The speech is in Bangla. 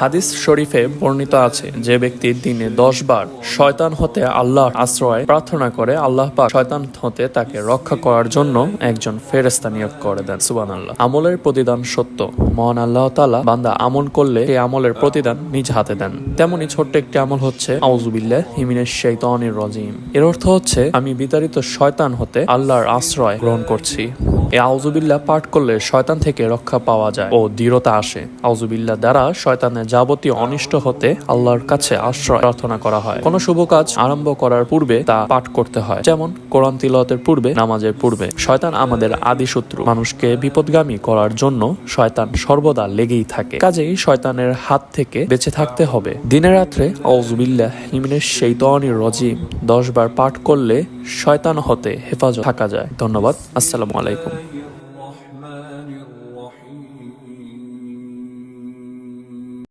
হাদিস শরীফে বর্ণিত আছে, যে ব্যক্তি দিনে দশ বার শয়তান হতে আল্লাহর আশ্রয় প্রার্থনা করে, আল্লাহ পাক শয়তান হতে তাকে রক্ষা করার জন্য একজন ফেরেস্তা নিয়োগ করে দেন। সুবান আল্লাহ আমলের প্রতিদান সত্য। মহান আল্লাহ তালা বান্দা আমল করলে এই আমলের প্রতিদান নিজ হাতে দেন। তেমনি ছোট্ট একটি আমল হচ্ছে আউজুবিল্লাহ হিমিনের শৈতানির রজিম। এর অর্থ হচ্ছে, আমি বিতাড়িত শয়তান হতে আল্লাহর আশ্রয় গ্রহণ করছি। এই আউজুবিল্লাহ পাঠ করলে শয়তান থেকে রক্ষা পাওয়া যায় ও দৃঢ়তা আসে। আউজুবিল্লাহ দ্বারা শয়তানের যাবতীয় অনিষ্ট হতে আল্লাহর কাছে আশ্রয় প্রার্থনা করা হয়। কোনো শুভ কাজ আরম্ভ করার পূর্বে তা পাঠ করতে হয়। যেমন, কোরআন তিলতের পূর্বে, নামাজের পূর্বে। শয়তান আমাদের আদি শত্রু মানুষকে বিপদগামী করার জন্য শয়তান সর্বদা লেগেই থাকে। কাজেই শয়তানের হাত থেকে বেঁচে থাকতে হবে। দিনে রাত্রে আউজুবিল্লাহ হিমিনের শৈতানির রজিম দশ বার পাঠ করলে শয়তান হতে হেফাজত থাকা যায়। ধন্যবাদ। আসসালামু আলাইকুম। الله الرحمن الرحيم.